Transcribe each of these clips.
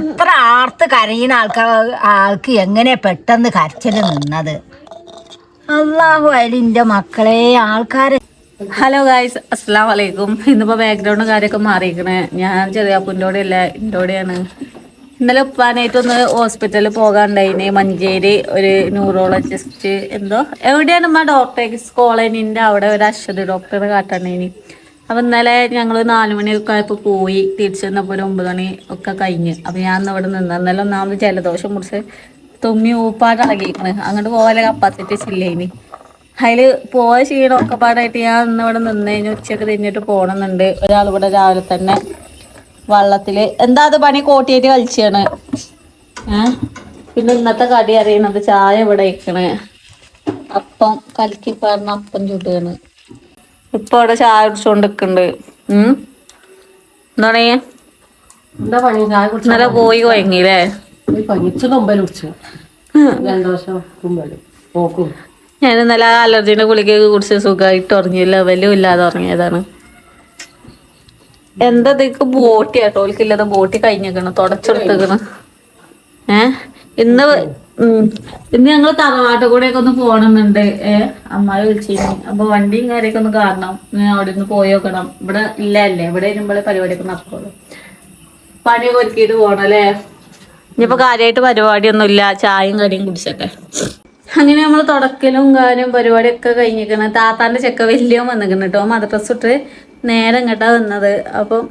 എത്ര ആർത്ത് കരയുന്ന ആൾക്കാർ ആൾക്ക് എങ്ങനെ പെട്ടെന്ന് കരച്ചിൽ നിന്നത്? അള്ളാഹു അലിന്റെ മക്കളെ ആൾക്കാരെ. ഹലോ ഗായ്സ് അസ്സാം വലൈക്കും ഇന്നിപ്പോൾ ബാക്ക്ഗ്രൗണ്ട് കാര്യമൊക്കെ മാറിയിരിക്കണേ. ഞാൻ ചെറിയ അപ്പന്റെ അല്ല എന്റെ ഇന്നലെ ഉപ്പാനായിട്ടൊന്ന് ഹോസ്പിറ്റലിൽ പോകാണ്ടായിന്. മഞ്ചേരി ഒരു ന്യൂറോളജിസ്റ്റ് എന്തോ? എവിടെയാണ് ഉമ്മ? ഡോക്ടർ കോളനിന്റെ അവിടെ ഒരു അശ്വതി ഡോക്ടറെ കാട്ടണ്ടേനി അപ്പം ഇന്നലെ ഞങ്ങൾ നാല് മണിയൊക്കെ ആയപ്പോൾ പോയി തിരിച്ചു വന്നപ്പോൾ ഒരു ഒമ്പത് മണി ഒക്കെ കഴിഞ്ഞ്. അപ്പം ഞാൻ ഇന്ന് ഇവിടെ നിന്ന്. ഇന്നലെ ഒന്നാമത് ജലദോഷം മുറിച്ച് തുമ്മി ഊപ്പാട് ഇളകിയിരിക്കണ് അങ്ങോട്ട് പോകാൻ കപ്പാസിറ്റി ഇല്ലേനി അതിൽ പോയ ക്ഷീണമൊക്കെ പാടായിട്ട് ഞാൻ ഇന്ന് ഇവിടെ നിന്ന്. കഴിഞ്ഞ് ഉച്ചയ്ക്ക് തിന്നിട്ട് പോകണമെന്നുണ്ട് ഒരാൾ ഇവിടെ രാവിലെ തന്നെ വള്ളത്തിൽ എന്താ അത് പണി കോട്ടിയേറ്റ് കളിച്ചാണ്? പിന്നെ ഇന്നത്തെ കടി അറിയണത് ചായ ഇവിടെ വയ്ക്കണേ അപ്പം കലക്കി പറഞ്ഞ അപ്പം ചുടുകയാണ്. ഇപ്പൊ അവിടെ ചായ കുടിച്ചോണ്ട് നിക്കുന്നുണ്ട് ഉം? എന്താണ്? എന്താ പണി? ചായ ഇന്നലെ പോയി കൊയങ്ങില്ലേ പനിച്ച് കൊമ്പൽ കുടിച്ചു. രണ്ടു വർഷം കുമ്പൽ പോക്കും. ഞാൻ നല്ല അലർജീന്റെ ഗുളികയൊക്കെ കുടിച്ച് സുഖമായിട്ട് ഉറങ്ങിയില്ല വലിയ ഇല്ലാതെ ഉറങ്ങിയതാണ്. എന്താ ഇതൊക്കെ ബോട്ടി കേട്ടോ ഓൽക്കില്ലാതെ ബോട്ടി കഴിഞ്ഞേക്കണ്. തുടച്ചെടുത്തേക്കണ്. ഏഹ് ഇന്ന് ഉം. ഇന്ന് ഞങ്ങൾ തറവാട്ട് ഒക്കെ ഒന്ന് പോകണമെന്നുണ്ട് ഏ അമ്മായി വിളിച്ചിരുന്നു അപ്പൊ വണ്ടിയും കാര്യമൊക്കെ ഒന്ന് കാണണം അവിടെ നിന്ന് പോയി നോക്കണം. ഇവിടെ ഇല്ല അല്ലേ ഇവിടെ വരുമ്പോഴേ പരിപാടിയൊക്കെ നടക്കുള്ളൂ. പണിയൊക്കെ ഒരുക്കിയിട്ട് പോകണം അല്ലേ ഇനിയിപ്പോ കാര്യമായിട്ട് പരിപാടിയൊന്നും ഇല്ല ചായയും കടിയും കുടിച്ചൊക്കെ. അങ്ങനെ നമ്മൾ തുടക്കലും കാര്യം പരിപാടിയൊക്കെ കഴിഞ്ഞിരിക്കണ. താത്താന്റെ ചെക്ക വലിയ വന്നിരിക്കണം കേട്ടോ മദ്രസ് ഇട്ട് നേരെ ഇങ്ങോട്ടാ വന്നത്. അപ്പം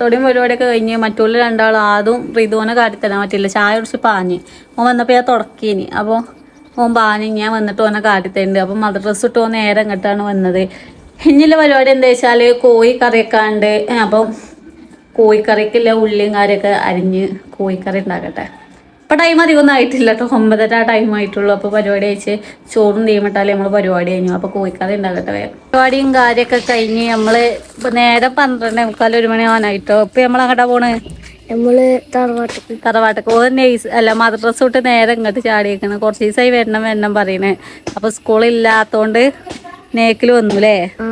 തൊടിയും പരിപാടിയൊക്കെ കഴിഞ്ഞ് മറ്റുള്ള രണ്ടാൾ ആദ്യം റിതുവിനെ കാട്ടിത്തരാൻ പറ്റില്ല. ചായ കുടിച്ച് പാഞ്ഞ്. ഓൻ വന്നപ്പോൾ ഞാൻ തുടക്കിനി. അപ്പോൾ ഓൻ പാഞ്ഞ് ഞാൻ വന്നിട്ട് ഓനെ കാട്ടിത്തരുന്നുണ്ട് അപ്പം മദ്രസ് ഇട്ട് ഓൻ നേരെ ഇങ്ങോട്ടാണ് വന്നത്. ഇനിയുള്ള പരിപാടി എന്താ വെച്ചാൽ കോഴി കറിയൊക്കെ അപ്പം കോഴിക്കറിക്കുള്ള ഉള്ളിയും കാര്യമൊക്കെ അരിഞ്ഞ് കോഴിക്കറി ഉണ്ടാക്കട്ടെ. ഇപ്പൊ ടൈം അധികം ഒന്നും ആയിട്ടില്ല കേട്ടോ ഒമ്പതര ടൈം ആയിട്ടുള്ളൂ. അപ്പോൾ പരിപാടി അയച്ച് ചോറും തീമിട്ടാലേ നമ്മൾ പരിപാടി കഴിഞ്ഞു. അപ്പോൾ കോഴിക്കാതെ ഉണ്ടാകട്ടെ വേറെ പരിപാടിയും കാര്യമൊക്കെ കഴിഞ്ഞ് നമ്മൾ ഇപ്പം നേരെ പന്ത്രണ്ട് മുക്കാൽ ഒരു മണി ആവാനായിട്ടോ. ഇപ്പം നമ്മൾ അങ്ങോട്ടാ പോണ്? നമ്മൾ തറവാട്ടക്ക്. തറവാട്ടക്ക്. ഓ നെയ്സ് അല്ല മദ്രസ് തൊട്ട് നേരെ ഇങ്ങോട്ട് ചാടിയേക്കണ്. കുറച്ച് ദിവസമായി വരണം വരണം പറയണേ. അപ്പൊ സ്കൂളില്ലാത്തോണ്ട് നേക്കിൽ വന്നുല്ലേ ആ.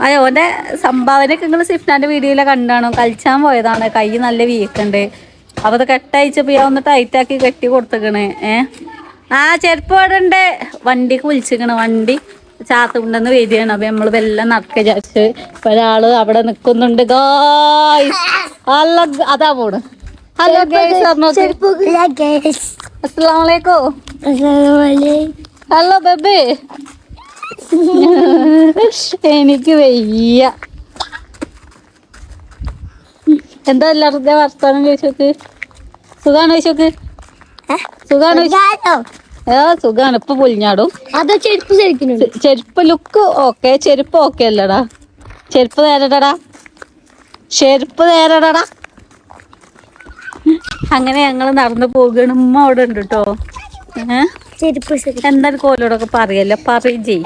അതെ ഓന്റെ സംഭാവനയൊക്കെ നിങ്ങൾ സിഫ്നാന്റെ വീഡിയോയിലെ കണ്ടാണോ? കളിച്ചാൻ പോയതാണ്. കൈ നല്ല വീക്കുണ്ട്. അപ്പൊ അത് കെട്ടയച്ചപ്പോ ഞാൻ ഒന്ന് ടൈറ്റാക്കി കെട്ടി കൊടുത്തേക്കണ്. ഏ? ആ ചെരുപ്പ് അവിടെ ഉണ്ട് വണ്ടിക്ക് വിളിച്ചിക്കണ് വണ്ടി ചാത്തുണ്ടെന്ന് വരികയാണ്. അപ്പൊ നമ്മൾ വെല്ലം നടക്ക വിചാരിച്ച് ഇപ്പൊ ഒരാൾ അവിടെ നിക്കുന്നുണ്ട്. ഗായ്സ് അല്ല അതാ പോണ്. ഹലോ ഗൈസ് അസ്സലാമലൈക്കും ഹലോ ബേബി. എനിക്ക് വയ്യ. എന്താ എല്ലാവരുടെ വർത്താനം ചോദിച്ചോക്ക്? സുഖാണ് ചോദിച്ചോക്ക്? സുഖാണ് ഏ സുഖാണ്. ഇപ്പൊ പൊലിഞ്ഞാടും അതാ ചെരുപ്പ് ചെരുപ്പ് ലുക്ക് ഓക്കെ. ചെരുപ്പ് ഓക്കെ അല്ലടാ. ചെരുപ്പ് നേരടാ. ചെരുപ്പ് നേരടാ. അങ്ങനെ ഞങ്ങൾ നടന്നു പോവുകയാണ്. ഉമ്മ അവിടെ ഉണ്ട് കേട്ടോ എന്തായാലും കോലോടൊക്കെ പറയല്ല? പറയും ചെയ്യും.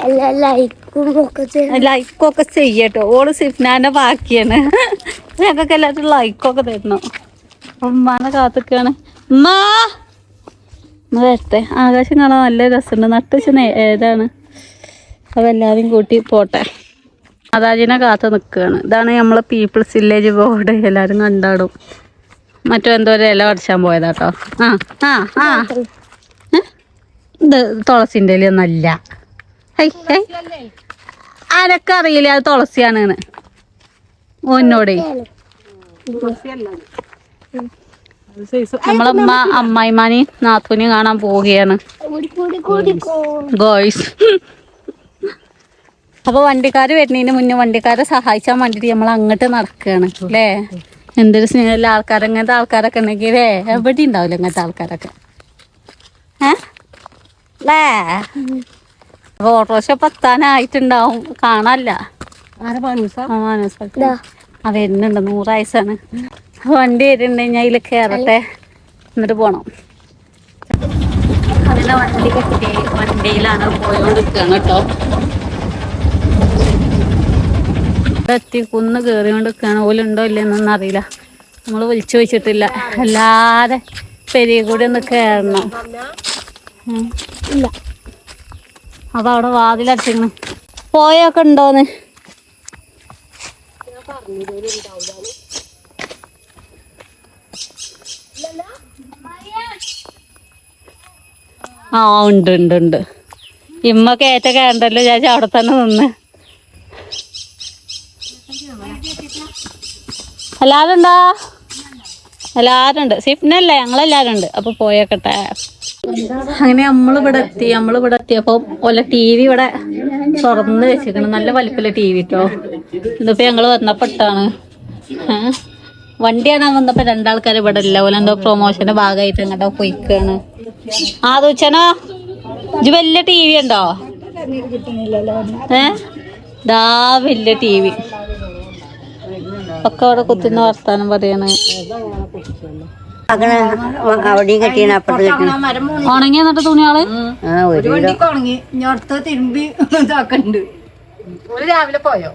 ലൈക്കൊക്കെ ചെയ്യട്ടോ. ഓൾ സിഫ്നാന്റെ ബാക്കിയാണ്. ഞങ്ങൾക്ക് എല്ലാവരും ലൈക്കൊക്കെ തരണം ഉമ്മാനെ കാത്തിക്കാണ്. ഉമ്മാ! വരട്ടെ. ആകാശം കാണാൻ നല്ല രസമുണ്ട്. നട്ടുവെച്ച് ഏതാണ്? അതെല്ലാവരും കൂട്ടി പോട്ടെ. അതാജിനെ കാത്തു നിൽക്കുകയാണ് ഇതാണ് നമ്മളെ പീപ്പിൾസ് വില്ലേജ് ബോർഡ് എല്ലാവരും കണ്ടാടും. മറ്റോ എന്തോ ഒരു ഇല കടിച്ചാൻ പോയതാട്ടോ. ആ ആ ആ. ഇത് തുളസിന്റെ ഇലയൊന്നല്ല ഹൈ ഹൈ. ആരൊക്കറിയില്ല അത് തുളസിയാണ് ഓന്നോടെ നമ്മളമ്മ അമ്മായിമാനി നാത്തൂനി കാണാൻ പോവുകയാണ്. ഗോയ്സ് അപ്പൊ വണ്ടിക്കാര് വരുന്നതിന് മുന്നേ വണ്ടിക്കാരെ സഹായിച്ചാൻ വേണ്ടിട്ട് നമ്മൾ അങ്ങോട്ട് നടക്കുകയാണ് അല്ലേ? എന്തൊരു സ്നേഹമില്ല ആൾക്കാർ അങ്ങനത്തെ ആൾക്കാരൊക്കെ ഉണ്ടെങ്കിൽ എവിടെ ഉണ്ടാവില്ല അങ്ങനത്തെ ആൾക്കാരൊക്കെ. ഏ? അപ്പൊ ഓട്ടോറിക്ഷ പത്താനായിട്ടുണ്ടാവും കാണാല്ല ആ വരുന്നുണ്ട്. നൂറ് വയസ്സാണ് വണ്ടി വരുന്നുണ്ട്. ഞാൻ ഇതിൽ കയറട്ടെ എന്നിട്ട് പോണം. അങ്ങനെ വണ്ടി കെട്ടി വണ്ടിയിലാണ് പോയോണ്ടിരിക്കുകയാണ് കേട്ടോ. എത്തി കുന്ന് കയറിയോണ്ട് നിൽക്കുകയാണ് ഓലുണ്ടോ ഇല്ലെന്നൊന്നും അറിയില്ല. നമ്മൾ വിളിച്ചു വെച്ചിട്ടില്ല. അല്ലാതെ പെരിയ കൂടി ഒന്ന് കയറണം. ഇല്ല. അതവിടെ അവിടെ വാതിലടച്ചിങ്ങനെ പോയൊക്കെ ഉണ്ടോന്ന്? ആ ഉണ്ട് ഉണ്ട് ഉണ്ട്. ഇമ്മ കയറ്റ കയറണ്ടല്ലോ ചേച്ചി അവിടെ തന്നെ നിന്ന്. എല്ലാവരും ഉണ്ടോ എല്ലാവരും ഉണ്ട് സിഫ്നല്ലേ? ഉണ്ട് അപ്പോൾ പോയേക്കട്ടെ. അങ്ങനെ നമ്മളിവിടെ എത്തി നമ്മളിവിടെ എത്തിയപ്പോ ഓല ടി വി ഇവിടെ തുറന്ന് വെച്ചിരിക്കണം. നല്ല വലിപ്പല്ല ടി വി കേട്ടോ ഇതിപ്പോ ഞങ്ങൾ വന്നപ്പെട്ടാണ് വണ്ടിയാണ് വന്നപ്പോ രണ്ടാൾക്കാർ ഇവിടെ ഇല്ല. ഓല എന്തോ പ്രൊമോഷന്റെ ഭാഗമായിട്ട് അങ്ങോട്ടോ പോയിക്കാണ്. ആ ഇത് വലിയ ടി വി ഉണ്ടോ? ഏ? ദാ വലിയ ടി വി ഒക്കെ അവിടെ കുത്തുന്ന വർത്താനം പറയാണ്. അവിടെയും കെട്ടിയാണ് അപ്പുറത്ത് കെട്ടി ഉണങ്ങി. എന്നിട്ട് തുണിയാൾ? ഒരു വണ്ടിക്ക് ഉണങ്ങി. ഞൊടുത്ത് തിരുമ്പി ഇതാക്കണ്ട്. ഒരു രാവിലെ പോയോ?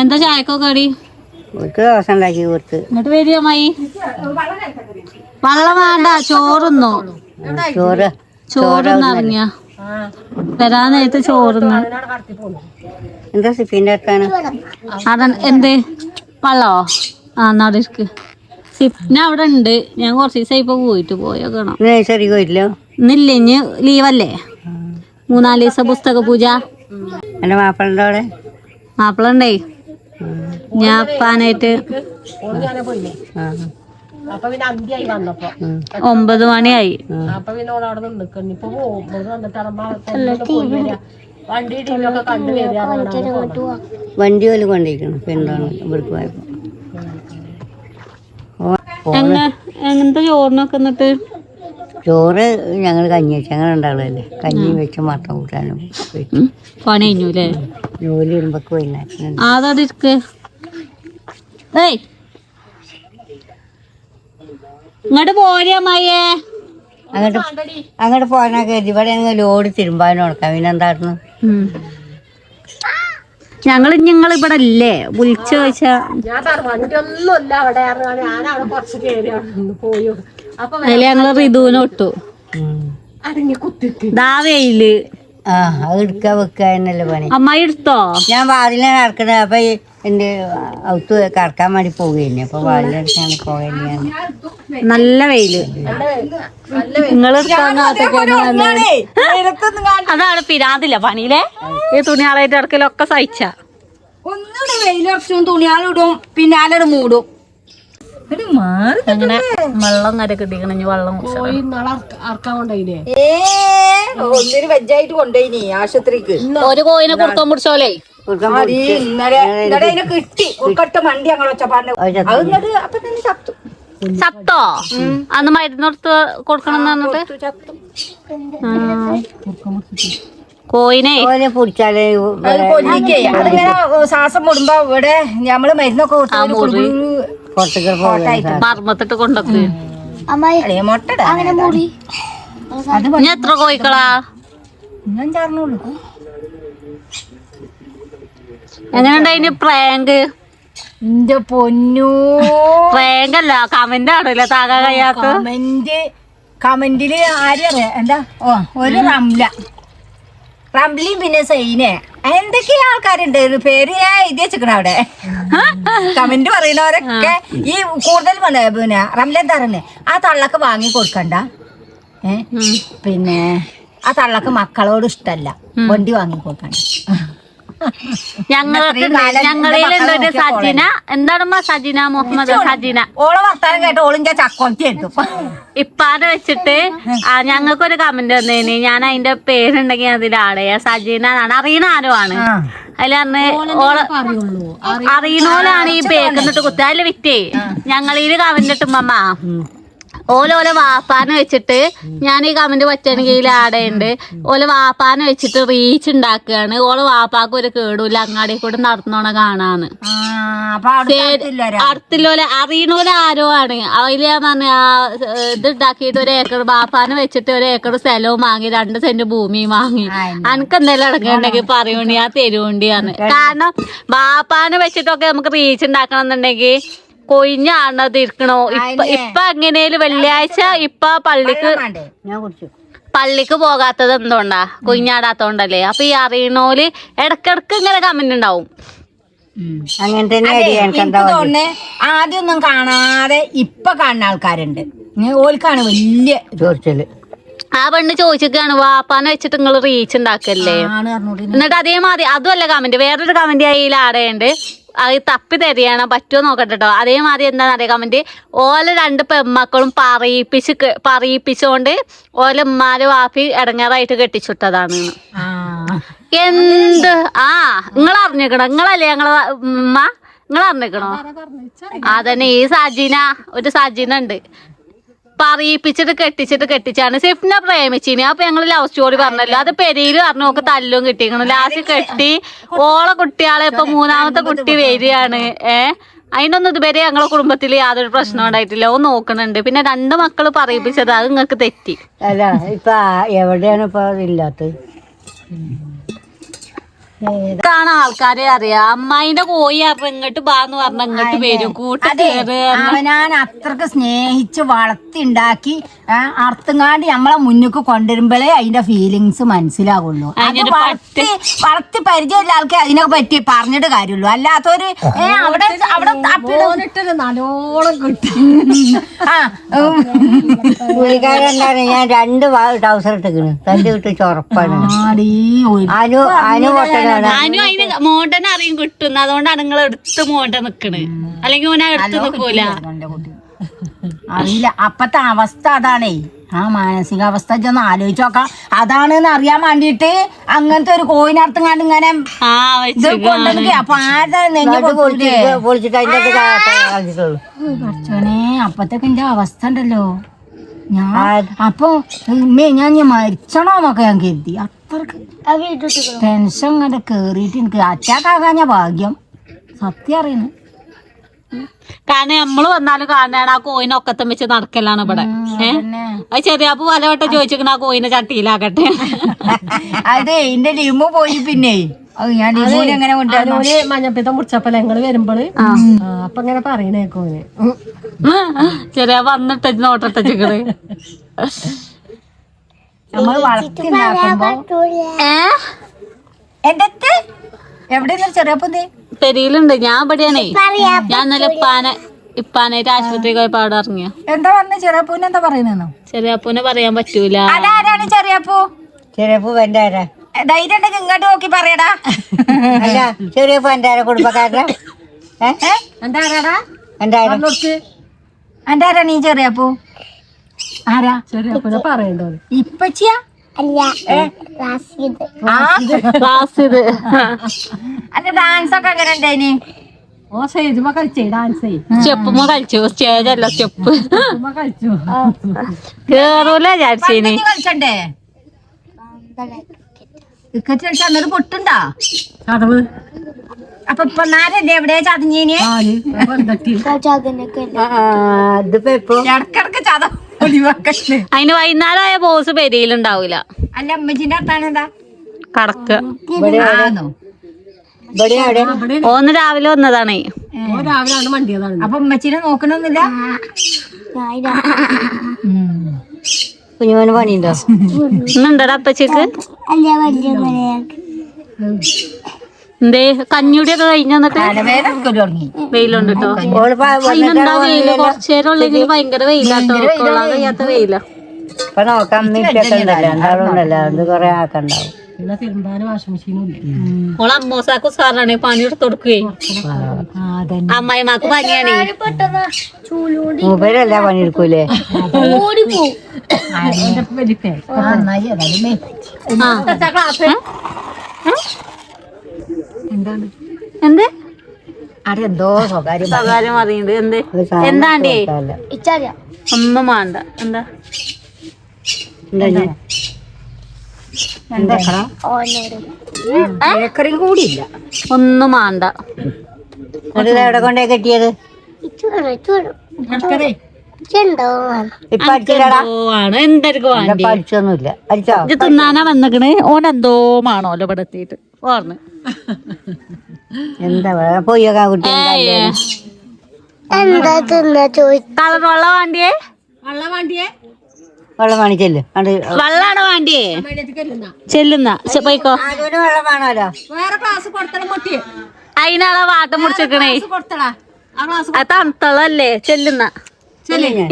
എന്താ ചായക്കോ കടി? ഒരു ഉണ്ടാക്കി കൊടുത്ത്. എന്നിട്ട് വരിക അമ്മായി? വെള്ളം വേണ്ട ചോറുന്നോ ചോറ് ചോറുന്ന് അറിഞ്ഞ വരാൻ നേരത്ത് ചോറുന്ന് എന്താ സിഫിന്റെ അടുത്താണ് അത എന്ത്? വള്ളോ? ആ എന്നാടെ സിപ്ന അവിടെ ഉണ്ട്. ഞാൻ കുറച്ച് ദിവസമായി ഇപ്പൊ പോയിട്ട് പോയേക്കണം. പോയില്ലോ ഇന്നില്ല ഇനി ലീവല്ലേ? മൂന്നാൽ ദിവസം പുസ്തക പൂജ. എന്റെ മാപ്പിളുടെ അവിടെ? മാപ്പിള ഉണ്ടേ ഞാൻ അപ്പാനായിട്ട് പിന്നെ വന്നപ്പോ. ഒമ്പത് മണിയായി. അപ്പൊ പിന്നെ അവിടെ നിൽക്കുന്നു ഇപ്പൊ വന്നിട്ട് വണ്ടി വണ്ടി പോലെ കൊണ്ടിരിക്കണം പെണ്ണാണ് ഇവിടേക്ക് പോയപ്പോ? എങ്ങനത്തെ ചോറിനൊക്കെ എന്നിട്ട്? ചോറ് ഞങ്ങൾ കഞ്ഞി വെച്ച് ഞങ്ങൾ ഉണ്ടാവുള്ളല്ലേ കഞ്ഞി വെച്ച് മട്ടൻ കൂട്ടാനും പണി കഴിഞ്ഞു അല്ലേ ജോലി വരുമ്പോ വൈകുന്നേരം അതവിടെ ഇരിക്ക്? ഏയ്. ഇങ്ങോട്ട് പോരെ അമ്മായിയേ. അങ്ങോട്ട് അങ്ങോട്ട് പോകാനൊക്കെ ഇവിടെ ലോഡ് തിരുമ്പാനും ഉണക്കാം പിന്നെ എന്തായിരുന്നു ഞങ്ങൾ ഞങ്ങൾ ഇവിടെ അല്ലേ വിളിച്ചു ചോദിച്ചാ ഞാൻ റിതുവിനോട്ടു വണ്ടി ഒന്നും ഇല്ല അവിടെ ഞാൻ അവിടെ കുറച്ച് കയറി പോയോ. അപ്പൊ ഞങ്ങൾ അടങ്ങി കുത്തിക്ക് ദാ വെയിൽ. ആ അത് എടുക്കുക വെക്കുക എന്നല്ലേ പണി. അമ്മായി എടുത്തോ? ഞാൻ വാതിലെ നടക്കണത് അപ്പൊ എന്റെ ഔത്ത് കറക്കാൻ വേണ്ടി പോവുകയല്ലേ അപ്പൊ പോകല്ലേ ഞാൻ നല്ല വെയിൽ. നിങ്ങൾ അതാണ് പിരാതില്ല പണിയിലെ? ഈ തുണിയാളായിട്ട് ഇടക്കലൊക്കെ സഹിച്ച. ഒന്നുകൂടെ വെയിലറച്ചും തുണിയാളിടും പിന്നാലെ മൂടും. അങ്ങനെ വെള്ളം കര കിട്ടിക്കണ വെള്ളം ഒന്നിന് വെജായിട്ട് ആശുപത്രിക്ക്. ഒരു കോയിനെ കുടുക്കം പിടിച്ചോലേ? ഇന്നലെ കിട്ടി. ഉൾക്കട്ട മണ്ടി അങ്ങനെ ഒച്ചപ്പാടിന്റെ അത് അപ്പൊ തന്നെ ചത്തു. ചത്തോ? അന്ന് മരുന്നെടുത്ത് കൊടുക്കണം എന്ന് പറഞ്ഞിട്ട്. കോയിനെ? പിടിച്ചാലേ ശ്വാസം മുടുമ്പോ ഇവിടെ നമ്മൾ മരുന്നൊക്കെ മർമ്മത്തിട്ട് കൊണ്ടൊക്കെ. ഇനി എത്ര കോയിക്കളാ? എങ്ങനെയുണ്ടായിന് പ്രാങ്ക്? എന്റെ പൊന്നു. പ്രാങ്ക് കമന്റ് ആണല്ലേ താകാ കയ്യാക്ക് കമന്റ് കമന്റിൽ ആരറിയാ എന്താ? ഓ ഒരു റംല. റംലിയും പിന്നെ സൈനെ. എന്തൊക്കെയാ ആൾക്കാരുണ്ട്? പേര് ഞാൻ എഴുതി വെച്ചിക്കണ അവിടെ. കമന്റ് പറയുന്നവരൊക്കെ ഈ കൂടുതൽ പിന്നെ റംല എന്താ പറയുന്നത് ആ തള്ളക്ക് വാങ്ങി കൊടുക്കണ്ട. ഏ? പിന്നെ ആ തള്ളക്ക് മക്കളോട് ഇഷ്ടല്ല. വണ്ടി വാങ്ങി കൊടുക്കണ്ട. ഞങ്ങൾക്ക് ഞങ്ങളുടെ സജിന. എന്താണമ്മ സജിന മുഹമ്മദ് സജിന? ഓളെ വർത്താനം കേട്ട് ഓളിന്റെ ചക്കോളത്തി ഇപ്പാന്ന് ഇപ്പാനെ വെച്ചിട്ട് ആ ഞങ്ങൾക്കൊരു കമന്റ് വന്നേന്. ഞാൻ അതിന്റെ പേരുണ്ടെങ്കിൽ അതിലാളയ സജിന സജീന എന്നാണ്. അറിയുന്ന ആരോ ആണ്. അതിൽ അന്ന് ഓളെ അറിയണോലാണ് ഈ പേക്കെന്നിട്ട് കുത്തി. അതിൽ വിറ്റേ. ഞങ്ങളീൽ കമന്റ് ഇട്ടുമ്മ ഓലോലെ വാപ്പാനെ വെച്ചിട്ട് ഞാൻ ഈ കമന്റ് പറ്റണെങ്കിൽ ആടെയുണ്ട് ഓലെ വാപ്പാനെ വെച്ചിട്ട് റീച്ച് ഉണ്ടാക്കുകയാണ് ഓളെ വാപ്പാക്ക് ഒരു കേടൂല അങ്ങാടി കൂടെ നടന്നോണ കാണാന്ന്. അടുത്തുള്ളോലെ അറിയണോലെ ആരോ ആണ്. അതിൽ ഞാൻ പറഞ്ഞ ഇത് ഉണ്ടാക്കിയിട്ട് ഒരു ഏക്കർ ബാപ്പാനെ വെച്ചിട്ട് ഒരു ഏക്കർ സ്ഥലവും വാങ്ങി രണ്ട് സെന്റ് ഭൂമിയും വാങ്ങി. അനക്ക് എന്തെങ്കിലും ഇടങ്ങുണ്ടെങ്കിൽ പറയുണ്ടി ആ തരുവണ്ടിയാന്ന് കാരണം ബാപ്പാനെ വെച്ചിട്ടൊക്കെ നമുക്ക് റീച്ച് ഉണ്ടാക്കണം എന്നുണ്ടെങ്കിൽ കൊയിഞ്ഞാണത് ഇരിക്കണോ ഇപ്പൊ ഇപ്പൊ എങ്ങനെയാലും വെള്ളിയാഴ്ച ഇപ്പൊ പള്ളിക്ക് ഞാൻ കുടിച്ചു. പള്ളിക്ക് പോകാത്തത് എന്തുകൊണ്ടാ? കുഞ്ഞാടാത്തോണ്ടല്ലേ അപ്പൊ ഈ അറിയണോൽ ഇടക്കിടക്ക് ഇങ്ങനെ കമന്റ് ഉണ്ടാവും അങ്ങനെ തന്നെ ആദ്യമൊന്നും കാണാതെ ഇപ്പൊ കാണുന്ന ആൾക്കാരുണ്ട്. ഓൽക്കാണ് വലിയ ചോദിച്ചൽ. ആ പെണ്ണ് ചോദിച്ചിട്ടാണ് വാപ്പാനെ വെച്ചിട്ട് നിങ്ങൾ റീച്ച് ഉണ്ടാക്കല്ലേ എന്നിട്ട് അതേമാതിരി അതുമല്ല കമന്റ് വേറൊരു കമന്റ് ആയി ആടെയുണ്ട് അത് തപ്പി തരികയാണ്? പറ്റുമോ നോക്കട്ടെ കേട്ടോ അതേമാതിരി എന്താണെന്ന് അറിയാം കമന്റ്. ഓല രണ്ട് പെമ്മക്കളും പറയിപ്പിച്ച് പറയിപ്പിച്ചുകൊണ്ട് ഓല ഉമ്മാര് വാപ്പി ഇടങ്ങാറായിട്ട് കെട്ടിച്ചുട്ടതാണ് എന്ത്? ആ നിങ്ങൾ അറിഞ്ഞിക്കണോ നിങ്ങളല്ലേ ഞങ്ങളെ ഉമ്മ? നിങ്ങൾ അറിഞ്ഞിക്കണോ അതന്നെ ഈ സജീന ഒരു സജീന ഉണ്ട് പറയിപ്പിച്ചിട്ട് കെട്ടിച്ചിട്ട് കെട്ടിച്ചാണ്. സിഫ്നെ പ്രേമിച്ചിന്. അപ്പൊ ഞങ്ങൾ ലവ് സ്റ്റോറി പറഞ്ഞല്ലോ. അത് പെരിയിൽ പറഞ്ഞു നോക്ക് തല്ലും കിട്ടിക്കണം. ലാസ്റ്റ് കെട്ടി ഓളെ കുട്ടിയാളെ ഇപ്പൊ മൂന്നാമത്തെ കുട്ടി വരികയാണ്. ഏ? അതിനൊന്നും ഇതുവരെ ഞങ്ങളെ കുടുംബത്തിൽ യാതൊരു പ്രശ്നം ഉണ്ടായിട്ടില്ല. ഓ നോക്കണുണ്ട്. പിന്നെ രണ്ട് മക്കൾ പറയിപ്പിച്ചത് അത് നിങ്ങൾക്ക് തെറ്റി. അല്ല ഇപ്പൊ എവിടെയാണ് ഇപ്പൊ അതില്ലാത്തത് കാണാൻ ആൾക്കാരെ അറിയാം. അമ്മായിന്റെ കോഴി അറിഞ്ഞ ഇങ്ങോട്ട് ബാന്ന് പറഞ്ഞ ഇങ്ങോട്ട് വരും. കൂട്ട് അവനാൻ അത്രയ്ക്ക് സ്നേഹിച്ച് വളർത്തിണ്ടാക്കി ഉണ്ടാക്കി അർത്ഥങ്ങാണ്ടി നമ്മളെ മുന്നിക്ക് കൊണ്ടുവരുമ്പോഴേ അതിന്റെ ഫീലിങ്സ് മനസ്സിലാവുള്ളൂ. വളർത്തി വളർത്തി പരിചയമില്ല ആൾക്ക് അതിനെ പറ്റി പറഞ്ഞിട്ട് കാര്യമുള്ളൂ. അല്ലാത്തൊരു അവിടെ അവിടെ നല്ലോണം കിട്ടി. ആ. പുള്ളിക്കാരെന്താണ് ഞാൻ രണ്ട് ട്രൗസർ ഇട്ടിക്കണ്. തന്റെ വിട്ട് ചൊറപ്പാണ്. അനു അനു പൊട്ടനാണ് ഞാനും അതിന് മോണ്ടൻ അറിയും കിട്ടുന്ന അതുകൊണ്ടാണ് നിങ്ങൾ എടുത്ത് മോണ്ട നിക്കണ് അല്ലെങ്കിൽ ഓനെ എടുത്ത് നിക്കൂല. അറിയില്ല. അപ്പത്തെ അവസ്ഥ അതാണേ. ആ മാനസികാവസ്ഥ ഒന്ന് ആലോചിച്ച് നോക്കാം. അതാണെന്ന് അറിയാൻ വേണ്ടിട്ട് അങ്ങനത്തെ ഒരു കോയിനർത്തും കണ്ട് ഇങ്ങനെ ഇത് അപ്പൊ ആരുടെ നെഞ്ഞ് അപ്പത്തേക്ക് എന്റെ അവസ്ഥ ഉണ്ടല്ലോ. ഞാൻ അപ്പൊ ഉമ്മേ ഞാൻ ഇനി മരിച്ചണോന്നൊക്കെ ഞാൻ കരുതി. അത്രയ്ക്ക് ടെൻഷൻ ഇങ്ങനെ കേറിയിട്ട് എനിക്ക് അറ്റാക്കാകാഞ്ഞ ഭാഗ്യം. സത്യം അറിയുന്നു കാരണം നമ്മൾ വന്നാലും കാണാണ് ആ കോയിനെ ഒക്കത്തം വെച്ച് നടക്കലാണ് ഇവിടെ. ഏഹ് ചെറിയാപ്പ് പലവട്ടം ചോദിച്ചിരിക്കണ ആ കോയിനെ ചട്ടിയിലാക്കട്ടെ. അതെ എന്റെ ലിമു പോയി പിന്നെ. അത് ഞാൻ ലിമുവിനെ എങ്ങനെ കൊണ്ടുവന്നു ഓന് മഞ്ഞപ്പിത്തം മുടിച്ചപ്പോ ഞങ്ങൾ വരുമ്പോൾ? അപ്പൊ ഇങ്ങനെ പറയണേക്കോന് ചെറിയ വന്നിട്ട് നോട്ടട്ടച്ചിക്കണ് നമ്മൾ വളർത്തി ഉണ്ടാക്കുമ്പോ ഏ? എന്റെ അടുത്ത് എവിടെ ചെറിയപ്പന്തേ പെരിയിലുണ്ട്. ഞാൻ ഇവിടെയാണേ. ഞാൻ ഇന്നലെ ഇപ്പാനെ ഇപ്പാനായിട്ട് ആശുപത്രി പോയപ്പോ അവിടെ ഇറങ്ങിയ എന്താ പറഞ്ഞ ചെറിയപ്പൂന് എന്താ പറയുന്നോ ചെറിയാപ്പൂനെ പറയാൻ പറ്റൂല. അതാരാണ് ചെറിയപ്പൂ ചെറിയപ്പൂ എന്റെ ആരാ? ധൈര്യം ഉണ്ടെങ്കിൽ ഇങ്ങോട്ട് നോക്കി പറയടാ. അല്ല ചെറിയ എന്റെ ആരാ കുടുംബക്കാരനാ? എന്താ ആരാടാ എന്റെ ആരാ പറഞ്ഞോക്ക് എന്റെ ആരാ നീ ചെറിയപ്പൂ ആരാ? ചെറിയപ്പനെ പറയണ്ടോ ഇപ്പച്ചിയാ? അല്ല ഡാൻസ് ഒക്കെ എങ്ങനെ ഉണ്ടായിന് ഓ സ്റ്റേജുമ്മ കളിച്ചേ ഡാൻസ് സ്റ്റെപ്പുമ്മ കളിച്ചു സ്റ്റേജ് അല്ല സ്റ്റെപ്പ് കളിച്ചു. കേറൂല വിചാരിച്ചേനി നീ കളിച്ചണ്ടേ? ക്രിക്കറ്റ് കളിച്ച അന്നൊരു പൊട്ടുണ്ടാ? കടവ് അപ്പൊ ഇപ്പൊ നേരല്ലേ എവിടെ ചതഞ്ഞീന്? കാൽ വെറുതെട്ടി ചാകനൊക്കെ ആ, ആ, ഇതിപ്പോ ഇപ്പൊ ഇടക്കിടക്ക് ചത ഒഴിവാക്കല്ലേ അതിന് വൈകുന്നേരമായ ബോസ് പെരിയിലുണ്ടാവൂല. അല്ല അമ്മച്ചിന്റെ അർത്ഥാണ് എന്താ? കടക്ക ആന്നോ ഇവിടെ അവിടെ ഓന്ന് രാവിലെ വന്നതാണേ. ഓ രാവിലെ ആണ് മണ്ടിയതാണ്. അപ്പൊ അമ്മച്ചിനെ നോക്കണൊന്നുമില്ല? കുഞ്ഞുമോന് പണിയുണ്ടോ? ഇന്നുണ്ടടാ അപ്പച്ചിക്ക്? എന്തേ കഞ്ഞുടിയൊക്കെ കഴിഞ്ഞു എന്നിട്ട്? തലവേദന വെയിലുണ്ട് കേട്ടോ ഓൾ പ- അതിനെന്താ വെയിൽ? കുറച്ചേരം ഉള്ളെങ്കിൽ ഭയങ്കര വെയിലാട്ടോ കൊള്ളാൻ കഴിയാത്ത വെയില. ഇപ്പൊ നോക്കാം അമ്മയൊക്കെ ഉണ്ടല്ലോ കൊറേ ആക്കണ്ടാവും. പിന്നെ തിരുമ്പാനും വാഷിംഗ് മെഷീനും ഇല്ല. ഓളെ അമ്മോസാക്ക് സാറാണ് പണി എടുത്ത് അമ്മായിമാക്ക് പനിയാണേ ഏതായാലും എന്താണ്? എന്ത്? അവിടെ എന്തോ സ്വകാര്യം സ്വകാര്യം അറിയുന്നത് എന്ത്? ഒരു സാധനം എന്താണ്ടേ ഒന്നും വേണ്ട. എന്താ? എന്താ ബേക്കറിയും കൂടിയില്ല. ഒന്നും മാണ്ട എവിടെ കൊണ്ടേ കെട്ടിയത്? തിന്നാനാ വന്നിക്കണ്. ഓൻ എന്തോ ഇവിടെ എത്തിയിട്ട്. ഓർന്ന് എന്താ പോയൊക്കെ കുട്ടി എന്താ തിന്നാ ചോദിച്ചു കളർ വെള്ളം വേണ്ടിയേ? വെള്ളം വണ്ടിയെ? വെള്ളം കാണിച്ചല്ലേ അത് വെള്ളാണ് വേണ്ടിയേ ചെല്ലുന്ന. പോയിക്കോ. വെള്ളം വേണമല്ലോ വേറെ ക്ലാസ് അതിനാളെ വാട്ടം മുടിച്ചേക്കണേ അത് തണുത്തളല്ലേ ചെല്ലുന്ന.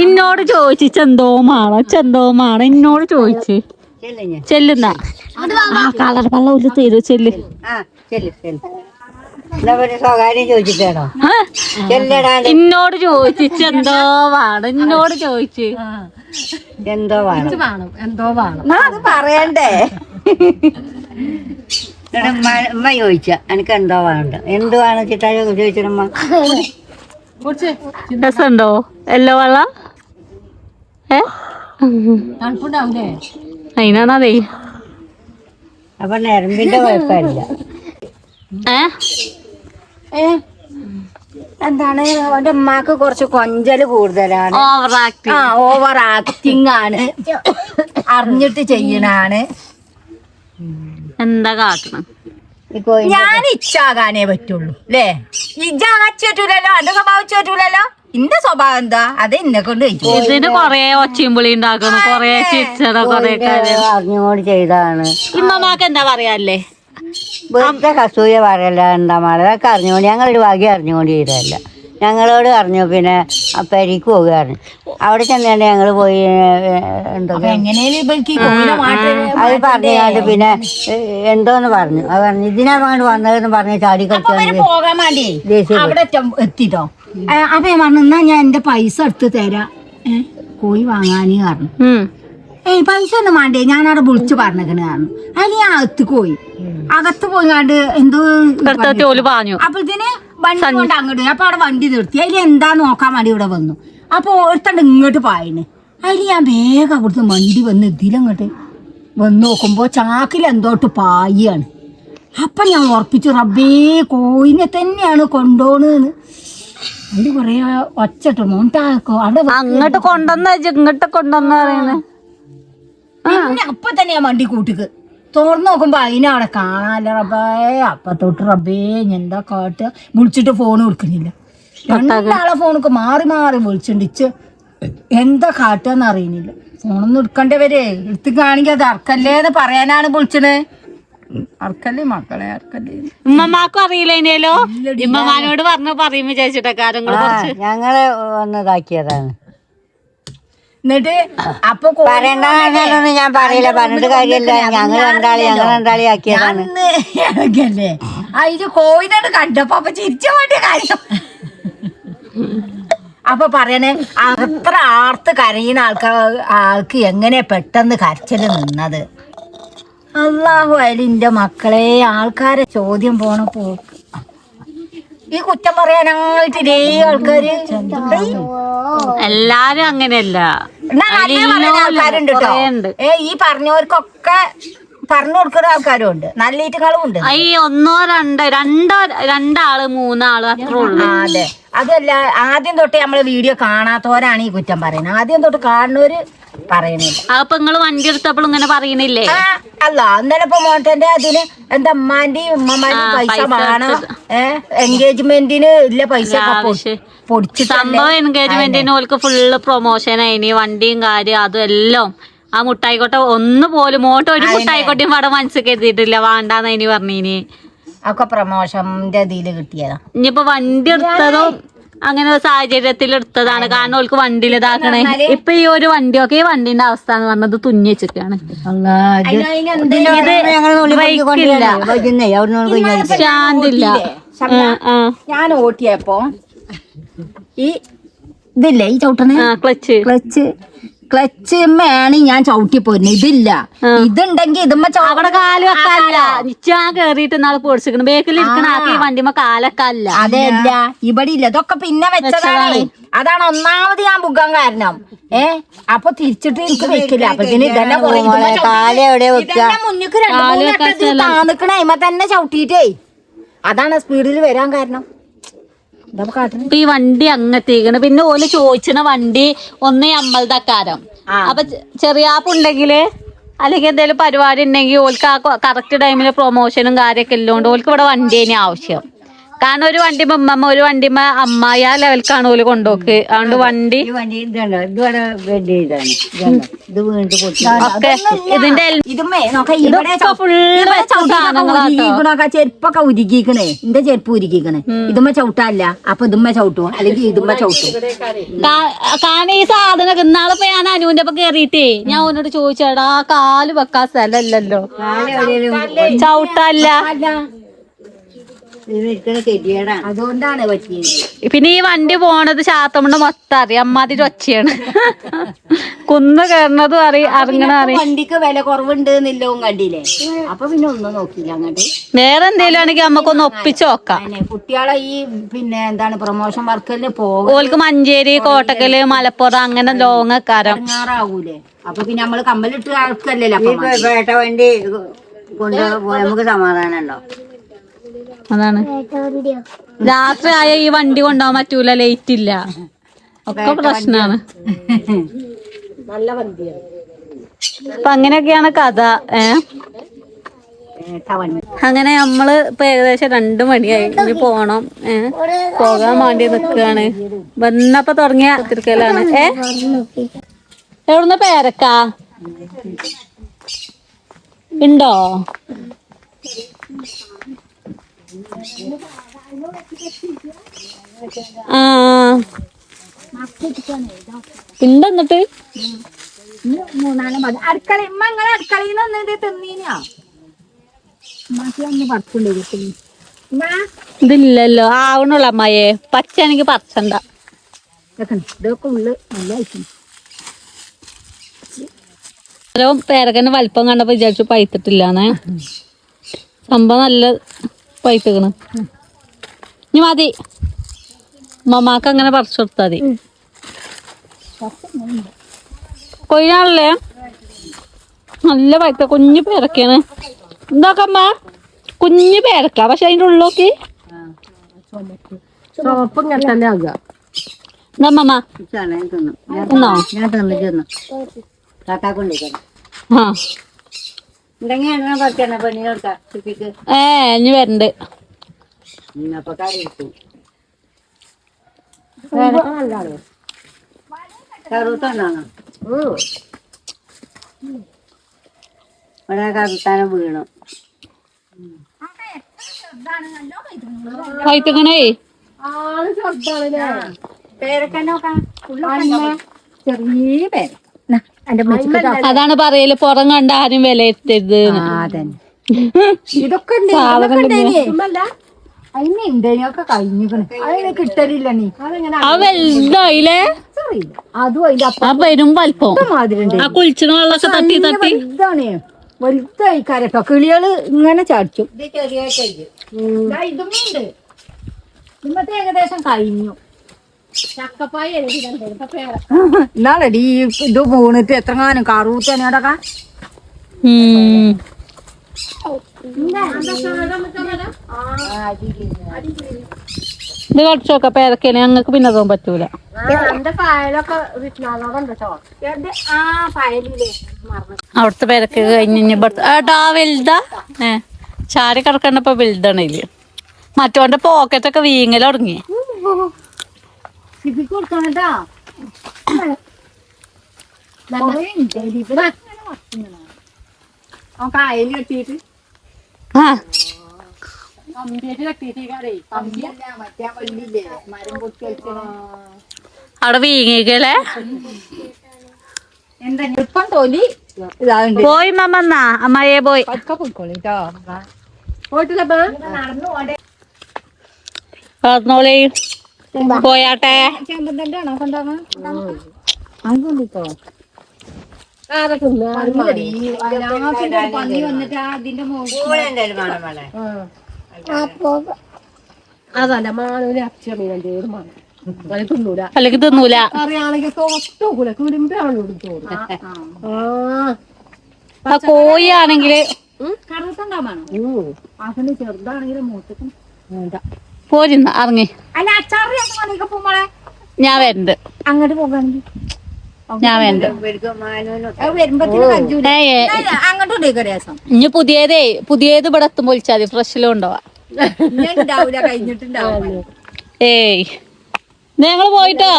ഇന്നോട് ചോദിച്ചു ചെന്തോ മാണ എന്നോട് ചോദിച്ചു ഇന്നോട് ചോദിച്ചു. ചെല്ലുന്ന. ആ കളർ വെള്ളം ഒരു തരൂ ചെല്ല്. എന്നോട് ചോദിച്ചു വേണം. എന്നോട് ചോദിച്ചു. എന്തോ വേണം. വേണം. എന്തോ വേണം. അത് പറയണ്ടേ? ഉമ്മ ചോദിച്ച എനിക്ക് എന്തോ വേണ്ട എന്ത് വേണം ചിട്ടാ ചോദിച്ചിട്ടമ്മ രസമുണ്ടോ? എല്ലോ വെള്ളം? ഏ? അതിനാണതേ. അപ്പൊ നരമ്പിന്റെ കുഴപ്പമില്ല. ഏ? ഏ? എന്താണ്? അവന്റെ ഉമ്മാക്ക് കുറച്ച് കൊഞ്ചൽ കൂടുതലാണ്. ആ ഓവർ ആക്ടിങ് ആണ്. അറിഞ്ഞിട്ട് ചെയ്യണാണ്. എന്താ കാട്ടണം? ഞാൻ ഇച്ചാകാനേ പറ്റുള്ളൂ അല്ലേ ഇജാച്ചു പറ്റൂലല്ലോ എന്റെ സ്വഭാവിച്ചു പറ്റൂലല്ലോ ഇന്റെ സ്വഭാവം എന്താ? അത് എന്നെ കൊണ്ട് ഇതിന് കൊറേ ഒച്ചയും പുളി ഉണ്ടാക്കണം കൊറേ ചിച്ചറ കൊറേ കാര്യം. അറിഞ്ഞുകൊണ്ട് ചെയ്താണ്. ഇമ്മമാക്ക് എന്താ പറയാല്ലേ? വെറുതെ കസൂയ പറയല്ല എന്താ മാഡം അതൊക്കെ അറിഞ്ഞുകൊണ്ട് ഞങ്ങളൊരു വകി അറിഞ്ഞുകൊണ്ട് ചെയ്തതല്ല. ഞങ്ങളോട് പറഞ്ഞു പിന്നെ പെരിക്ക് പോകുകയാണ് അവിടെ ചെന്നാണ്ട് ഞങ്ങൾ പോയി എന്തൊക്കെ അത് പറഞ്ഞാണ്ട് പിന്നെ എന്തോന്ന് പറഞ്ഞു. അത് പറഞ്ഞു ഇതിനാ അങ്ങോട്ട് വന്നതെന്ന് പറഞ്ഞ് ചാടി കളിച്ചു വേണ്ടി എത്തിട്ടോ? അപ്പൊ ഞാൻ പറഞ്ഞു എന്നാ ഞാൻ എന്റെ പൈസ എടുത്ത് തരാം. കോഴി കാരണം പറഞ്ഞു. ഉം. ഏയ് പൈസ ഒന്നും വേണ്ടേ? ഞാൻ അവിടെ വിളിച്ചു പറഞ്ഞേക്കണ് പറഞ്ഞു അതിന് ഞാൻ അകത്ത് പോയി. അകത്ത് പോയി കണ്ട് എന്തോ ഓൽ പാഞ്ഞു. അപ്പോഴത്തേന് വണ്ടി കൊണ്ട് അങ്ങോട്ട്. അപ്പൊ അവിടെ വണ്ടി നിർത്തി. അതിൽ എന്താ നോക്കാൻ വേണ്ടി ഇവിടെ വന്നു. അപ്പൊ ഒരുത്തണ്ട് ഇങ്ങോട്ട് പായണ്. അതിൽ ഞാൻ വേഗം അവിടുത്തെ വണ്ടി വന്ന് ഇതിലങ്ങോട്ട് വന്ന് നോക്കുമ്പോ ചാക്കിൽ എന്തോട്ട് പായാണ്. അപ്പൊ ഞാൻ ഉറപ്പിച്ചു റബ്ബേ കോയിനെ തന്നെയാണ് കൊണ്ടോണെന്ന്. അതിന് കൊറേ ഒച്ചട്ടോ അങ്ങോട്ട് കൊണ്ടുവന്ന ഇങ്ങോട്ട് കൊണ്ടുവന്ന പറയുന്നത് പിന്നെ അപ്പൊ തന്നെ ഞാൻ വണ്ടി കൂട്ടിക്ക്. തുറന്നു നോക്കുമ്പോ അതിനവിടെ കാണാല്ല റബ്ബേ. അപ്പൊ തൊട്ട് റബ്ബേ എന്താ കാട്ടുക വിളിച്ചിട്ട് ഫോൺ കൊടുക്കുന്നില്ല. രണ്ടാളെ ഫോണൊക്കെ മാറി മാറി വിളിച്ചിണ്ടിച്ച് എന്താ കാട്ടുകയെന്ന് അറിയുന്നില്ല. ഫോണൊന്നും എടുക്കണ്ടവരെ. എടുത്ത് കാണിക്ക അത് അർക്കല്ലേന്ന് പറയാനാണ് വിളിച്ചത്. അർക്കല്ലേ മക്കളെ അർക്കല്ലേ. ഉമ്മമാക്കും അറിയില്ല ഇനിയല്ലോ ഇമ്മമാനോട് പറഞ്ഞു പറയും വിചാരിച്ചിട്ടൊക്കെ ഞങ്ങളെ വന്നതാക്കിയതാണ്. എന്നിട്ട് അപ്പൊ പറയണ്ടെന്നൊന്നും ഞാൻ പറയില്ല. പറഞ്ഞിട്ട് കാര്യമില്ല. ഞങ്ങൾ രണ്ടാളി ഞങ്ങൾ രണ്ടാളി ആക്കിയതാണ്. ഇളകല്ലേ അതിന് കോയിനോട് കണ്ടപ്പോ അപ്പൊ ചിരിച്ച വേണ്ട കാര്യം. അപ്പൊ പറയണേ അത്ര ആർത്ത് കരയുന്ന ആൾക്കാർ ആൾക്ക് എങ്ങനെ പെട്ടെന്ന് കരച്ചിൽ നിന്നത്? അള്ളാഹു അലിന്റെ മക്കളെ ആൾക്കാരെ ചോദ്യം പോണ പോക്ക് ഈ കുറ്റം പറയാനായിട്ട് ഇതേ ആൾക്കാര്. എല്ലാരും അങ്ങനെയല്ല. ആൾക്കാരുണ്ട് കേട്ടോ. ഏ ഈ പറഞ്ഞവർക്കൊക്കെ പറഞ്ഞു കൊടുക്കുന്ന ആൾക്കാരും ഉണ്ട് നല്ല ഈറ്റങ്ങളും ഉണ്ട്. ഈ ഒന്നോ രണ്ടോ രണ്ടോ രണ്ടാൾ മൂന്നാൾ അത്രേ ഉള്ളൂ. അതെ. അതല്ല ആദ്യം തൊട്ട് നമ്മൾ വീഡിയോ കാണാത്തവരാണ് ഈ കുറ്റം പറയുന്നത്. ആദ്യം തൊട്ട് കാണുന്നവര് പറയണില്ല അപ്പൊ നിങ്ങൾ വണ്ടി എടുത്തപ്പോൾ ഇങ്ങനെ പറയണില്ലേ അല്ല അന്നേരം ഇപ്പൊ മോട്ടന്റെ അതിന് എന്താ അമ്മാന്റെയും ഉമ്മമാന്റെയും പൈസ വേണം. ഏഹ് എൻഗേജ്മെന്റിന് ഇല്ല പൈസ സംഭവം എൻഗേജ്മെന്റിന് ഓൾക്ക് ഫുള്ള് പ്രൊമോഷൻ ആയിനി വണ്ടിയും കാര്യം അതും എല്ലാം. ആ മുട്ടായിക്കോട്ടെ ഒന്ന് പോലും മോട്ട് ഒരു മുട്ടായിക്കോട്ടയും പടം മനസ്സിൽ കരുതിയിട്ടില്ല. വേണ്ടാന്ന് ഇനി പറഞ്ഞിനി ഒക്കെ പ്രമോഷന്റെ കിട്ടിയതാ. ഇനിയിപ്പോ വണ്ടി എടുത്തതും അങ്ങനെ ഒരു സാഹചര്യത്തിൽ എടുത്തതാണ്. കാരണം ഓൾക്ക് വണ്ടിയിൽ ഇതാക്കണേ. ഇപ്പൊ ഈ ഒരു വണ്ടിയൊക്കെ ഈ വണ്ടിന്റെ അവസ്ഥ എന്ന് പറഞ്ഞത് തുന്നി വെച്ചിട്ടാണ്. സ്റ്റാൻഡില്ല ഞാൻ ഓട്ടിയപ്പോ ഈ ഇതില്ലേ ഈ ചവിട്ടണേ ക്ലച്ച്. ക്ലച്ച്. ക്ലച്ച് ആണ് ഞാൻ ചവിട്ടി പോരുന്നത് ഇതില്ല ഇതുണ്ടെങ്കിൽ ഇതുമ്മ അവിടെ കാൽ വെക്കാല്ല ഞാൻ കേറിയിട്ട് നാളെ പൊടിച്ചിരിക്കണം ബേക്കിൽ ഇരിക്കണ ആക്കി ഈ വണ്ടിമ്മ കാലൊക്കല്ല അതെ അല്ല ഇവിടെ ഇല്ല. ഇതൊക്കെ പിന്നെ വെച്ചതാണ്. അതാണ് ഒന്നാമത് ഞാൻ ബുക്കാൻ കാരണം. ഏ? അപ്പൊ തിരിച്ചിട്ട് എനിക്ക് വെക്കില്ല. അപ്പൊ മുന്നിക്ക് രണ്ടു മൂന്ന് താന്നിക്കണ തന്നെ ചവിട്ടിട്ടേ അതാണ് സ്പീഡിൽ വരാൻ കാരണം. ഇപ്പൊ ഈ വണ്ടി അങ്ങത്തേക്കണ്. പിന്നെ ഓൽ ചോദിച്ചണ വണ്ടി ഒന്നേ അമ്പലത്തക്കാരം അപ്പൊ ചെറിയാപ്പുണ്ടെങ്കിൽ അല്ലെങ്കിൽ എന്തെങ്കിലും പരിപാടി ഉണ്ടെങ്കിൽ ഓൽക്ക് ആ കറക്റ്റ് ടൈമിൽ പ്രൊമോഷനും കാര്യമൊക്കെ ഇല്ലോണ്ട് ഓൽക്ക് ഇവിടെ വണ്ടി തന്നെ ആവശ്യം. കാരണം ഒരു വണ്ടിമ്മ ഉമ്മമ്മ ഒരു വണ്ടിമ്മ അമ്മായി ആ ലെവൽക്കാണ് ഓൽ കൊണ്ടുപോക്ക് അതുകൊണ്ട് വണ്ടി ഒക്കെ ഇതിന്റെ എൽ- നോക്ക ഇവിടെ ഇതൊക്കെ വെച്ച സാധനങ്ങളാട്ടോ. ചെരുപ്പൊക്കെ ഉരുക്കിക്കണേ എന്റെ ചെരുപ്പ് ഉരുക്കിക്കണേ ഇതുമ്മ ചവിട്ടല്ല അപ്പൊ ഇതുമ്മ ചവിട്ടും അല്ലെങ്കിൽ ഇതുമ്മ ചവിട്ടും കാരണം ഈ സാധനം ഇന്നാളിപ്പോ ഞാൻ അനുവിന്റെ ഒപ്പം കേറിയിട്ടേ ഞാൻ ഓനോട് ചോദിച്ചേടാ കാൽ വെക്കാൻ സ്ഥലമല്ലല്ലോ. ചവിട്ടല്ല അതുകൊണ്ടാണ് പറ്റിയത്. പിന്നെ ഈ വണ്ടി പോണത് ശാത്തമുണ്ട് മൊത്തം അറിയാം. അമ്മാതിരി ഒച്ചയാണ്. കുന്ന് കയറണതും അറി ഇറങ്ങണ അറിയാം. വണ്ടിക്ക് വില കുറവുണ്ട് കണ്ടില്ലേ? അപ്പൊ പിന്നെ ഒന്നും നോക്കില്ല അങ്ങോട്ട്. വേറെ എന്തെങ്കിലും ആണെങ്കിൽ നമുക്കൊന്ന് ഒപ്പിച്ച് നോക്കാം. കുട്ടികളെ ഈ പിന്നെ എന്താണ് പ്രൊമോഷൻ വർക്കിന് പോകും ഓൾക്ക് മഞ്ചേരി കോട്ടക്കൽ മലപ്പുറം അങ്ങനെ ലോങ്ങക്കാരം ആവൂലേ അപ്പൊ പിന്നെ നമ്മൾ കമ്പലിട്ട് ആൾക്കല്ലല്ലോ വേട്ട വണ്ടി കൊണ്ട് നമുക്ക് സമാധാനം ഉണ്ടോ? അതാണ്. രാത്രി ആയ ഈ വണ്ടി കൊണ്ടുപോകാൻ പറ്റൂല ലേറ്റ് ഇല്ല. ഒക്കെ പ്രശ്നാണ്. നല്ല വണ്ടിയാണ്. അപ്പൊ അങ്ങനെയൊക്കെയാണ് കഥ ഏ? അങ്ങനെ നമ്മൾ ഇപ്പൊ ഏകദേശം രണ്ടു മണിയായി. ഇനി പോണം ഏ? പോകാൻ വേണ്ടി നിക്കാണ്. വന്നപ്പോ തുടങ്ങിയ തിരുക്കലാണ് ഏ? എവിടുന്ന പേരക്കാ? ഉണ്ടോ? ആ. ഉണ്ട് എന്നിട്ട് മൂന്നാലും മതി അടുക്കള ഇമ്മ നിങ്ങളെ അടുക്കളയിൽ നിന്ന് ഇത് തിന്നീനോ ഉമ്മാക്ക് ഒന്ന് പറിച്ചുണ്ട് ഇതില്ലല്ലോ. ആവണുള്ള അമ്മായെ എനിക്ക് പറിച്ചണ്ട ഇതൊക്കെ ഉള്ളു നല്ല പേരക്കന്റെ വലിപ്പം കണ്ടപ്പോ വിചാരിച്ചു പൈത്തിട്ടില്ലാന്നേ സംഭവം നല്ല പൈപ്പിക്കണ് ഇനി മതി. മമാക്ക് അങ്ങനെ പറിച്ചു കൊടുത്താ മതി. കൊയ്യാണല്ലേ നല്ല വയറ്റ കുഞ്ഞു പേരക്കാണ് എന്താക്കമ്മ കുഞ്ഞു പേരക്ക. പക്ഷെ അതിന്റെ ഉള്ളോക്ക് ആ. ഏ ഇനി വരണ്ട്. ഇവിടെ കറുത്താനം വീണു. ചെറുതാണല്ലേ ചെറിയ പേര്. അതാണ് പറയൽ പുറം കണ്ട ആരും വിലയിരുത്തരുത് എത്തരുത് ഇതൊക്കെ കിട്ടലില്ല നീ ആ വലുതായില്ലേ വരും വലിപ്പം. കുളിച്ചിന് വെള്ളമൊക്കെ തട്ടി തട്ടി. വലുതായി കരട്ടോ കിളികൾ ഇങ്ങനെ ചാടിച്ചു ഏകദേശം കഴിഞ്ഞു. എന്നാളടി ഇത് പോണിട്ട് എത്രങ്ങാനും കറൂത്തനോടൊക്കെ ഉം. ഇത് കുറച്ചൊക്കെ പേരക്കേനെ ഞങ്ങൾക്ക് പിന്നെ തോന്നാൻ പറ്റൂല. അവിടുത്തെ പേരക്ക കഴിഞ്ഞ് ഏട്ടാ വലുതാ. ഏ ചാരി കിടക്കണ്ടപ്പോ വലുതാണ് ഇതിൽ മറ്റോന്റെ പോക്കറ്റൊക്കെ വീങ്ങൽ തുടങ്ങി സിബിക്ക് കൊടുക്കണട്ടാ കായൽ കെട്ടിയിട്ട് ആ. അവിടെ വീങ്ങിക്കല്ലേ? എന്താ ഇപ്പം തൊലി? പോയി മമ്മന്നാ അമ്മയെ പോയി. പോയിക്കോളിട്ടോ പോയിട്ടില്ലപ്പാ നടന്നു പോടെ പറഞ്ഞോളി പോയാട്ടെ. അതല്ല മാനൂര് അച്ഛമീനന്റെ മാനം അല്ലെങ്കിൽ തിന്നൂല. കുരുമ്പാണ് തോന്നും ആ കോഴി ആണെങ്കിൽ കറുത്തുണ്ടാവാണോ ചെറുതാണെങ്കിലും മൂത്തക്കും വേണ്ട. പോരുന്ന ഇറങ്ങി. ഞാൻ വരണ്ട്. അങ്ങോട്ട് പോകാണെങ്കിൽ ഞാൻ രസം ഇനി പുതിയതേ പുതിയത് ഇവിടെ എത്തുമ്പോൾ വിളിച്ചാൽ മതി ഫ്രഷിലും ഉണ്ടാവാ ഏയ്. ഞങ്ങൾ പോയിട്ടോ?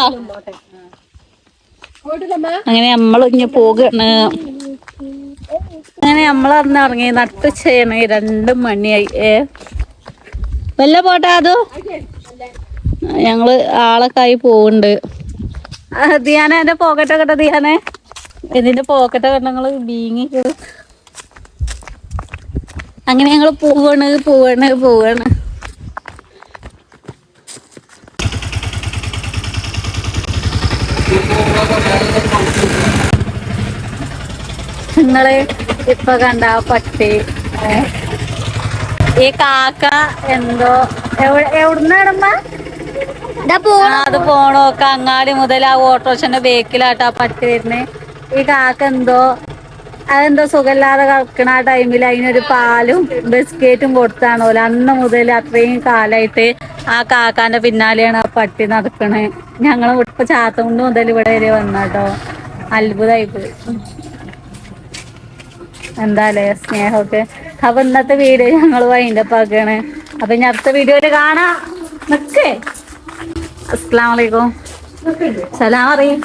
അങ്ങനെ നമ്മൾ ഇഞ്ഞ് പോകണ്. അങ്ങനെ നമ്മൾ അന്ന് ഇറങ്ങി നട്ടു ചെയ്യണേ രണ്ട് മണിയായി. ഏ? വല്ല പോട്ടാ അത്? ഞങ്ങൾ ആളൊക്കെ ആയി പോവുണ്ട്. ധ്യാന എന്റെ പോക്കറ്റ കെട്ട ദിയാനെ? ഇതിന്റെ പോക്കറ്റ കണ്ടങ്ങൾ ബീങ്ങി അങ്ങനെ ഞങ്ങൾ പോവാണ് പോവാണ് പോവാണ്. നിങ്ങൾ ഇപ്പൊ കണ്ട പട്ടി. ഏ? ഈ കാക്ക എന്തോ എവിടെ എവിടുന്നാണമ്മ ആ, അത് പോണോ. അങ്ങാടി മുതൽ ആ ഓട്ടോറിക്ഷന്റെ ബേക്കിലാട്ടാ പട്ടി വരുന്നേ. ഈ കാക്ക എന്തോ അതെന്തോ സുഖമില്ലാതെ കളിക്കണ ആ ടൈമിൽ അതിനൊരു പാലും ബിസ്ക്കറ്റും കൊടുത്താണോ അന്ന് മുതൽ അത്രയും കാലായിട്ട് ആ കാക്കാന്റെ പിന്നാലെയാണ് ആ പട്ടി നടക്കണേ. ഞങ്ങൾ ഇപ്പൊ ചാത്തമുണ്ട് മുതൽ ഇവിടെ വരെ വന്നാട്ടോ അത്ഭുതമായി പോയി. എന്താല്ലേ സ്നേഹമൊക്കെ. അപ്പൊ ഇന്നത്തെ വീഡിയോ ഞങ്ങൾ വൈൻഡപ്പ് ആക്കുകയാണ് അപ്പൊ ഇനി അടുത്ത വീഡിയോയിൽ കാണാം. നിക്കേ. അസ്സലാമലൈക്കും സലാം അറിയും